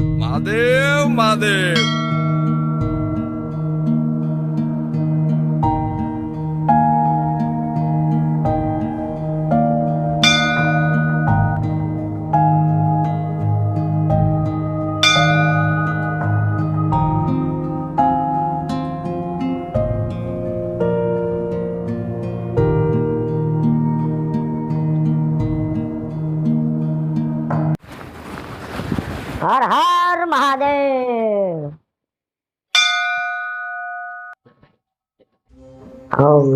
Madeu, oh Madeu.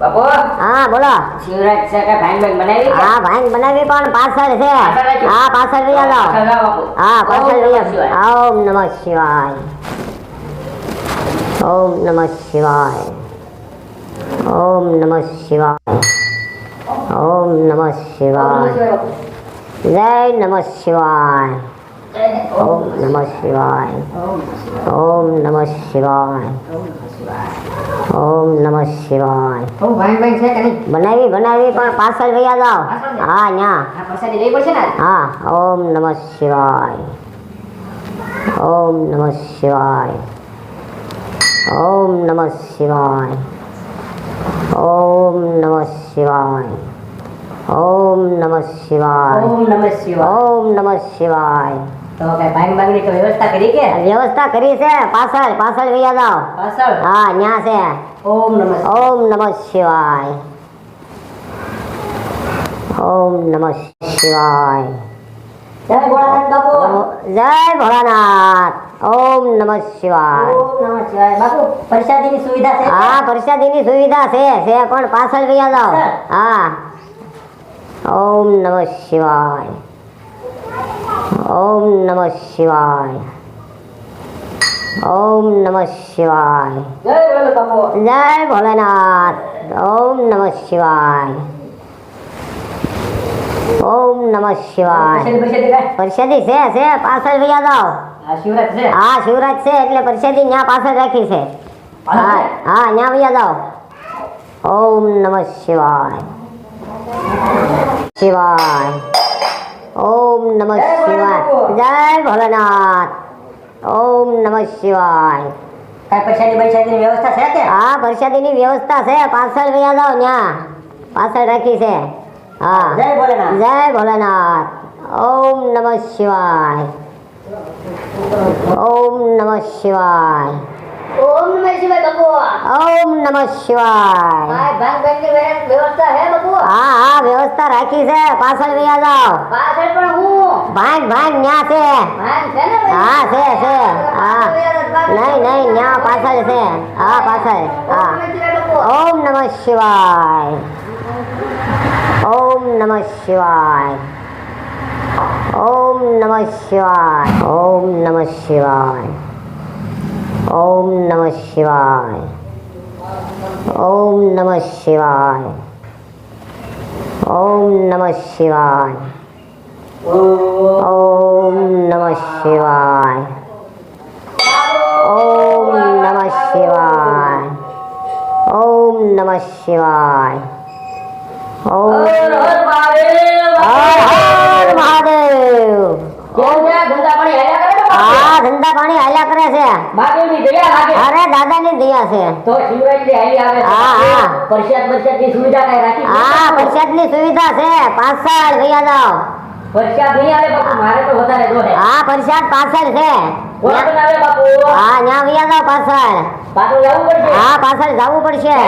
બાપુ? હા બોલો. શિવરાજ છે કે ભાંગ ભાંગ બનાવી? હા ભાઈ બનાવી પણ પાછળ છે. હા પાછળ લઈ આવો. હા પાછળ ઓમ લઈ આવો ઓમ નમઃ શિવાય. ઓમ નમઃ શિવાય. ઓમ નમઃ શિવાય. ઓમ નમઃ શિવાય. જય નમઃ શિવાય. ઓમ નમઃ શિવાય. ઓમ નમઃ શિવાય. ઓમ નમઃ શિવાય. છે કે નહીં? બનાવી બનાવી પણ પાછળ વયા જાઓ. હા ન્યા. આ પ્રસાદી લેવી પડશે ને હા ઓમ નમઃ શિવાય. ઓમ નમઃ શિવાય. ઓમ નમઃ શિવાય. ઓમ નમઃ શિવાય. ઓમ નમઃ શિવાય. ઓમ નમઃ શિવાય. ઓમ નમઃ શિવાય. તો તો વ્યવસ્થા કરી કે? વ્યવસ્થા કરી છે. પાછળ પાછળ ગયા પાછળ? હા ન્યા છે. ઓમ નમઃ શિવાય. ઓમ નમઃ શિવાય. ઓમ નમઃ શિવાય. જય ભોળાનાથ બાપુ. જય ભોળાનાથ. ઓમ નમઃ શિવાય. ઓમ નમઃ શિવાય. બાપુ પ્રસાદીની સુવિધા છે? હા પ્રસાદીની સુવિધા છે. છે પણ પાછળ ગયા જાઓ. હા. ઓમ નમઃ શિવાય. ઓમ નમઃ શિવાય. ઓમ નમઃ શિવાય. જય ભોલેનાથ ઓમ નમઃ શિવાય. ઓમ નમઃ શિવાય? પરસાદી છે છે પાછળ ભૈયા જાઓ આ શિવરાજ છે. હા શિવરાજ છે એટલે પરિષદી ત્યાં પાછળ રાખી છે. હા હા ન્યા ભૈયા જાઓ ઓમ નમઃ શિવાય. શિવાય. ઓમ નમઃ શિવાય. જય ભોલેનાથ ઓમ નમઃ શિવાય. પ્રસાદી પ્રસાદીની વ્યવસ્થા છે કે? હા પ્રસાદીની વ્યવસ્થા છે. પાછળ વયા જાઓ ન્યા પાછળ રાખી છે. હા. જય ભોલેનાથ જય ભોલેનાથ ઓમ નમઃ શિવાય. ઓમ નમઃ શિવાય. ओम नमः शिवाय बकुआ ओम नमः शिवाय। बैंक बैंक व्यवस्था है बकुआ हाँ हाँ व्यवस्था राखी से पासल भी आ जाओ। पासल पर हूँ। बैंक बैंक न्या से। बैंक से ना हाँ से से हाँ। नहीं नहीं न्या पासल से। हाँ पासल हाँ। ओम नमः शिवाय। ओम नमः शिवाय। ओम नमः शिवाय। ओम नमः शिवाय। ઓમ નમઃ શિવાય. ઓમ નમઃ શિવાય. ઓમ નમઃ શિવાય. ઓમ નમઃ શિવાય. ઓમ નમઃ શિવાય. ઓમ નમઃ શિવાય. ઓમ હર હર મહાદેવ. હર છે? ધંધા પાણી હાલ્યા કરે છે મહાદેવની દયા લાગે. અરે દાદાની દયા છે તો શિવરાજની હાલી આવે. હા, હા. પ્રસાદ બરસાદની સુવિધા કઈ રાખી? હા પ્રસાદની સુવિધા છે પાછળ વયા જાઓ વચ્ચા નહીં આવે બાપુ મારે તો વધારે દોડે. હા પરસાદ પાછળ છે. કોણ બનાવે બાપુ? હા ન્યા વિયા જાવ પાછળ પાછું જવું પડશે? હા પાછળ જવું પડશે.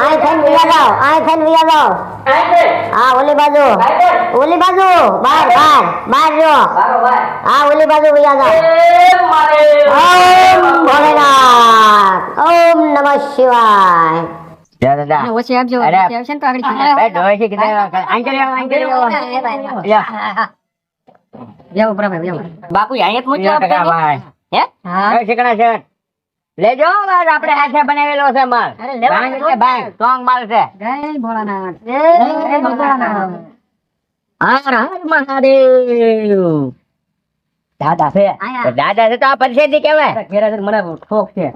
આય થઈને વિયા જાવ આય થઈને વિયા જાવ હા ઓલી બાજુ. ઓલી બાજુ. બાર બાર બાર જો. હા ઓલી બાજુ વિયા જાવ ઓમ ભોલેનાથ. ઓમ નમઃ શિવાય. બાપુ લેજો આપડે હાથે બનાવેલો છે માલ સ્ટ્રોંગ માલ છે દાદા છે દાદા છે તો આ પરિષદ કેવાય મને ઠોક છે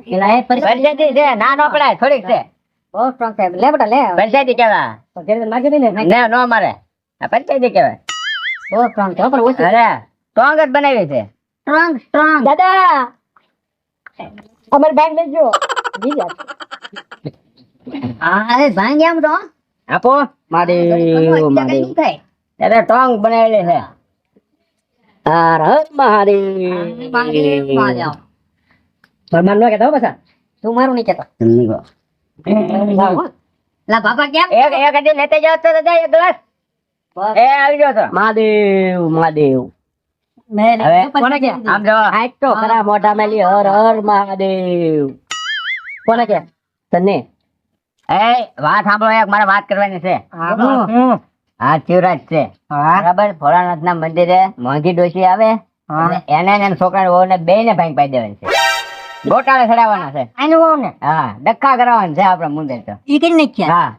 ના નો પડાય થોડીક છે બહુ સ્ટ્રોંગ છે લે બેટા લે. પંચાયતી કહેવાય. તો ઘેરા નાખી નહીં ને. ના નો મારે. આ પંચાયતી કહેવાય. બહુ સ્ટ્રોંગ છે. પણ ઓછી. અરે સ્ટ્રોંગ જ બનાવી છે. સ્ટ્રોંગ સ્ટ્રોંગ દાદા! અમાર બેગ લેજો બીજા આ ભાંગ એમ તો. આપો. મારી મારી. ત્યારે ટોંગ બનાવેલી છે. હર મારી. મહાદેવ ભગવાન નો કહેતો હો પાછા. તું મારું નહીં કહેતો. લા બાપા કેમ એક એક હજી લેતે જાવ તો દાદા એક ગ્લાસ. એ આવી જાવ તો. મહાદેવ મહાદેવ. મેં હવે કોને કે? આમ જો હાઈટ તો ખરા મોઢા મેલી હર હર મહાદેવ. કોને કે? તને. એ વાત સાંભળો એક મારે વાત કરવાની છે. હા હા શિવરાજ છે. બરાબર? ભોળાનાથ ના મંદિરે મોંઘી ડોશી આવે. એને છોકરા ને બે ને ભાંગ પાઈ દેવાની છે. ગોટાળે ચડાવવાના છે. આનું હોવ ને? હા ડખા કરાવવાના છે આપણે મુંદર તો. ઈ કઈ નહીં હા.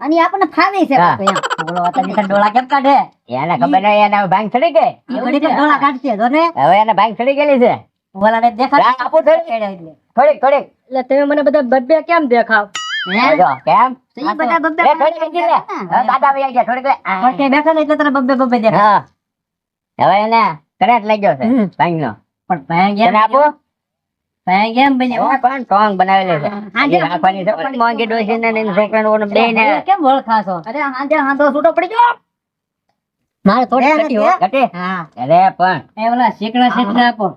અને આપણને ફાવે છે. બાપુ એમ. બોલો અત્યારે તો ડોળા કેમ કાઢે? એને ખબર નહીં એને ભાંગ ચડી ગઈ. એવડી તો ડોળા કાઢશે જો ને? હવે એને ભાંગ ચડી ગયેલી છે. ઓલાને દેખાડ. આપો થોડી એટલે. થોડીક થોડીક. એટલે તમે મને બધા બબ્બે કેમ દેખાવ? જો, કેમ? તો બધા બબ્બે લે, લે. દાદા ભાઈ ગયા, થોડીક લે. પણ બેઠા એટલે તને બબ્બે બબ્બે દેખાય. હા હવે એને કરેટ લાગ્યો છે ભાંગનો. પણ ભાંગ આપું? ભાંગ બને પણ ટોંગ બનાવેલી છે. હા, રાખવાની છે પણ મોંઘી ડોશીને ને એના છોકરાને ઓને બેયને હવે કેમ અરે હાંજે હાંધો છૂટો પડી ગયો. મારે થોડી ઘટી હો. ઘટી? હા. અરે પણ એ ઓલા શેકડા શેકડા આપો.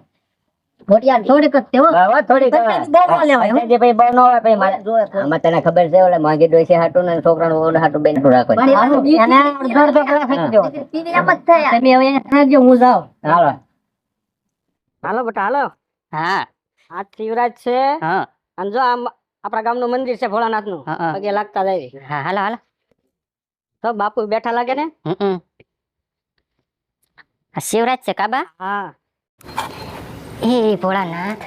થોડીક જ તેવો હવે થોડીક હવે. બહુ ન લેવાય, હો. પછી પછી બહુ ન હોય, પછી મારે- આમાં તને ખબર છે ઓલે મોંઘી ડોસી હાટું ને છોકરાનું ઓને હાટું ફેંકી દેવો. તમે હવે હું જાઉં. હાલો. હાલો બેટા હાલો. હા. આજ શિવરાજ છે. હા. અને જો આમ આપણા ગામનું મંદિર છે ભોળાનાથનું હા, હા. પગે લાગતા જાય હા હાલો હાલો. તો બાપુ બેઠા લાગે ને? શિવરાજ છે કાબા? હા. એ ભોળાનાથ.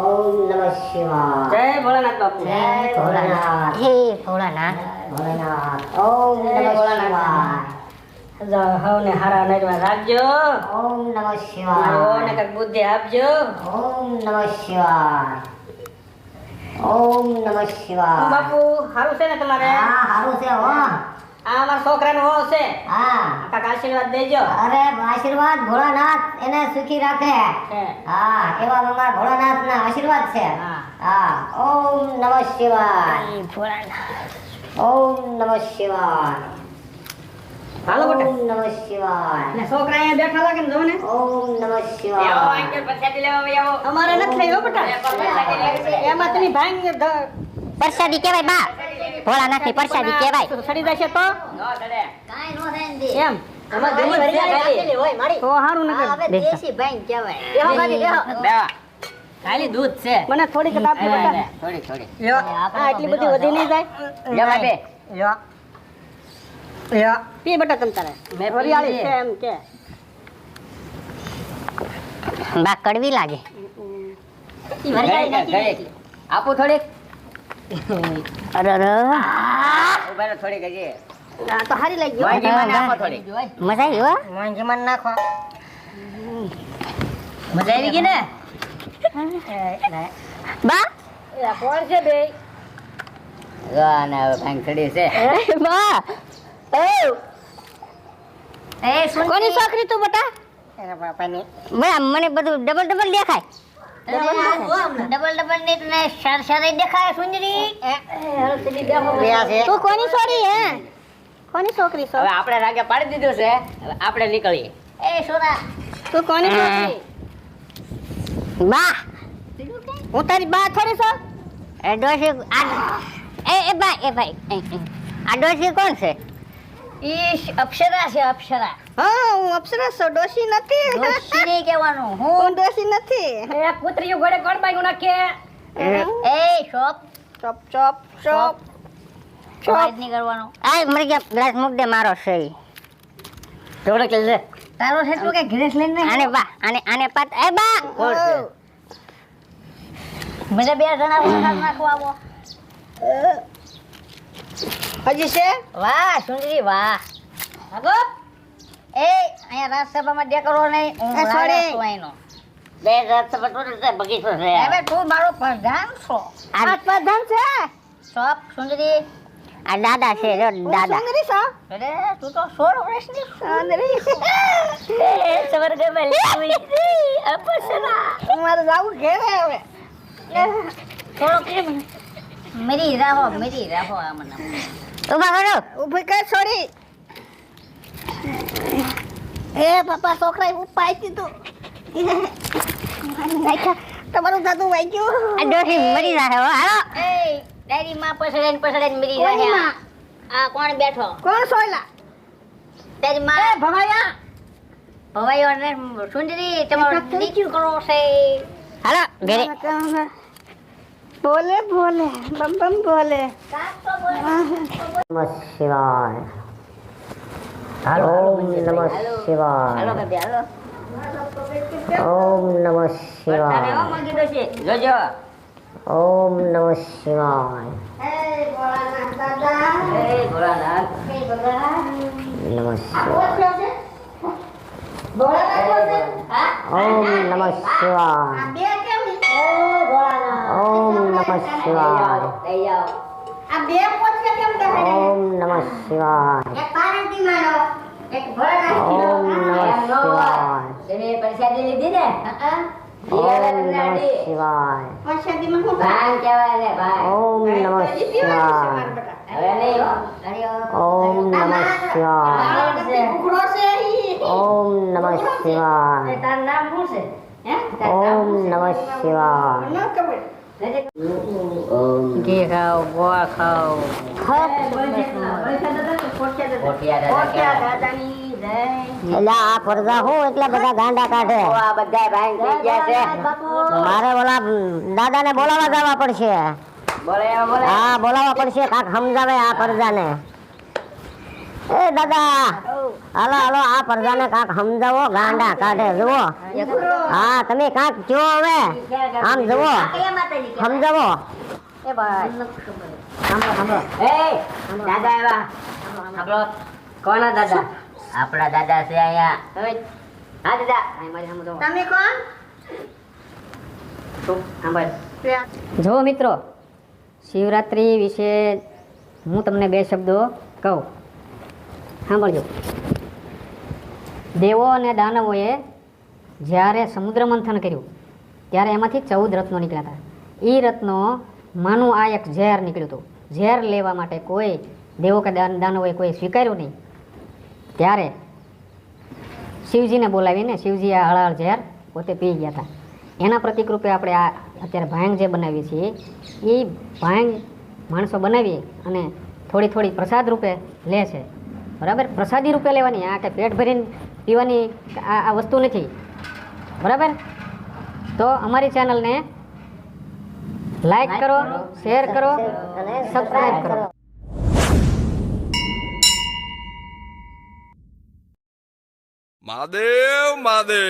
ઓમ નમઃ શિવાય. જય ભોળાનાથ બાપુ. જય ભોળાનાથ. હે ભોળાનાથ ભોળાનાથ. ઓમ નમઃ શિવાય. હવને હારા નરવા રાખજો. ઓમ નમઃ શિવાય. વહુને કંઈક બુદ્ધિ આપજો. ઓમ નમઃ શિવાય. ઓમ નમઃ શિવાય. બાપુ સારું છે ને તમારે? હા સારું છે હો. આ અમારા છોકરાનો હો છે. હા. કાકા આશીર્વાદ દેજો. અરે આશીર્વાદ ભોળાનાથ એને સુખી રાખે. હા. એવા અમારા ભોળાનાથ ના આશીર્વાદ છે. હા. હા ઓમ નમઃ શિવાય. ઓમ નમઃ શિવાય. હાલો બેટા. ઓમ નમઃ શિવાય. ને છોકરા અહીંયા બેઠા લાગે ને જો ને ઓમ નમઃ શિવાય. અમારે નથી લેવો બેટા. એમાં તની ભાંગ પ્રસાદી કહેવાય બા ભોળાનાથની પ્રસાદી કહેવાય. સડી જશે તો? એમ. એમાં ઘણી વાર ખાલી. તો હારું ન હવે દેશી ભાઈ કહેવાય. બેહો ગાડી, બેહો. બેવા. ખાલી દૂધ છે. મને થોડીક આપજો બેટા. થોડી થોડી. હા, એટલી બધી વધી નહીં જાય. લેવા બે લ્યો. લ્યો. પી બેટા તમ તારે હરિયાળી છે. એમ કે. બા કડવી લાગે. ઈ ઘડીક, નથી. આપું થોડીક. અરે અરે. ઊભા રહો થોડીક હજી. તો હારી આપો થોડીક. મજા આવી હો. માંગી મન નાખો. મજા આવી ગઈ ને? બા. કોણ છે બે? જો આને હવે ભાંગ ચડી છે બા. એ. કોની છોકરી તું બટા? એના બાપાની. બા મને બધું ડબલ ડબલ દેખાય. ડબલ ડબલની તને સર સર દેખાય સુંદરી. તું કોની છોરી હે? કોની છોકરી છો? હવે આપણે રાગે પાડી દીધું છે. હવે આપણે નીકળીએ. એ તું કોની છોકરી? બા. હું તારી બા થોડી છો? એ ડોશી આ એ એ ભાઈ એ ભાઈ. આ ડોશી કોણ છે? ઈ અપ્સરા છે અપ્સરા. હા હું અપ્સરા છું ડોશી નથી? નહીં કહેવાનું હું ડોશી નથી. એ કૂતરીઓ ઘોડે કોણ બાગ્યું નાખે? એ? Chop chop chop. Chop chop નહીં કરવાનું. આ મરી ગયા ગ્લાસ મૂક દે મારો છે જોડે કે છે તારો છે તું કે ઘરેસ લઈને આને બા આને આને પાત એ બા! મને બે જણા નાખવા આવો. હજી છે વાહ સુંદરી વાહ. આગો એ અહીંયા રાજસભામાં ડેકરો નહીં હું એ, છું અહીંનો. બે રાજસભા છે બગીચો છે. હવે તું મારો પ્રધાન છો. આ પ્રધાન છે? સોપ સુંદરી? આ દાદા છે જો દાદા. સુંદરી છો? અરે તું તો 16 વર્ષની સુંદરી. સ્વર્ગમાં લીધી અપ્સરા. મારે જાવું ઘેરે હવે. થોડો કેમ મેરી રાહો મેરી રાહો આ મને ઊભા કરો ઊભી કર એ પપ્પા ઉપાય દીધું તમારું દાદુ વાઈ ગયું. આ ડોશી મરી જાહે હો. હાલો. એ માં મેરી આ કોણ બેઠો? કોણ સોયલા? તારી માં. ભવાયા. ભવાઈઓ ને સુંદરી તમારો નીચું કરો છે. હાલો ઘરે. બોલે બોલે બમ બમ બોલે. નમઃ શિવાય. હાલો ઓમ નમઃ શિવાય. હાલો. કદે હાલો ઓમ નમઃ શિવાય હો માંગી દોશી જોજો. ઓમ નમઃ શિવાય. નમઃ શિવાય. ઓમ નમઃ શિવાય. ઓમ નમઃ શિવાય આ બે પોતે કેમ દેખાય ઓમ નમઃ શિવાય એક પારંતી માનો એક ભોળાનાથ ઓમ નમઃ શિવાય તમે પ્રસાદી લીધી ને? ઓમ નમઃ શિવાય પ્રસાદીમાં શું ભાંગ કહેવાય ને ભાંગ ઓમ નમઃ શિવાય હવે નહીં હો. ઓમ નમઃ શિવાય ઉઘડો છે ઈ. ઓમ નમઃ શિવાય તારું નામ શું છે? ઓમ નમઃ શિવાય ન ખબર. ઘી ખાઓ ગોવા ખાઓ દાદા આ ફરજા હું એટલા બધા ગાંડા કાઢે મારે ઓલા દાદાને બોલાવા જવા પડશે. હા બોલાવવા પડશે, કાક સમજાવે આ પડદાને એ દાદા હાલો હાલો આ પડદાને કાક સમજાવો ગાંડા કાઢે જુઓ. હા તમે કાક જો હવે? આમ જુઓ. સમજાવો. એ ભાઈ સાંભળો સાંભળો. એ દાદા એવા. આપણો કોના દાદા? આપણા દાદા છે અહીંયા. હા દાદા. મારી સામે તમે કોણ? જો મિત્રો શિવરાત્રિ વિશે હું તમને બે શબ્દો કહું. સાંભળજો. દેવો અને દાનવોએ જ્યારે સમુદ્ર મંથન કર્યું, ત્યારે એમાંથી ચૌદ રત્નો નીકળ્યા હતા. એ રત્નો માનું આ એક ઝેર નીકળ્યું હતું. ઝેર લેવા માટે કોઈ દેવો કે દાન, દાનવોએ કોઈ સ્વીકાર્યું નહીં. ત્યારે શિવજીને બોલાવીને શિવજી આ હળાહળ ઝેર પોતે પી ગયા હતા. એના પ્રતિકરૂપે આપણે આ અત્યારે ભાંગ જે બનાવીએ છીએ એ ભાંગ માણસો બનાવી અને થોડી થોડી પ્રસાદ રૂપે લે છે. બરાબર? પ્રસાદી રૂપે લેવાની આ કે પેટ ભરીને પીવાની આ આ વસ્તુ નથી. બરાબર? તો અમારી ચેનલને લાઈક કરો શેર કરો અને સબસ્ક્રાઈબ કરો. મહાદેવ મહાદેવ!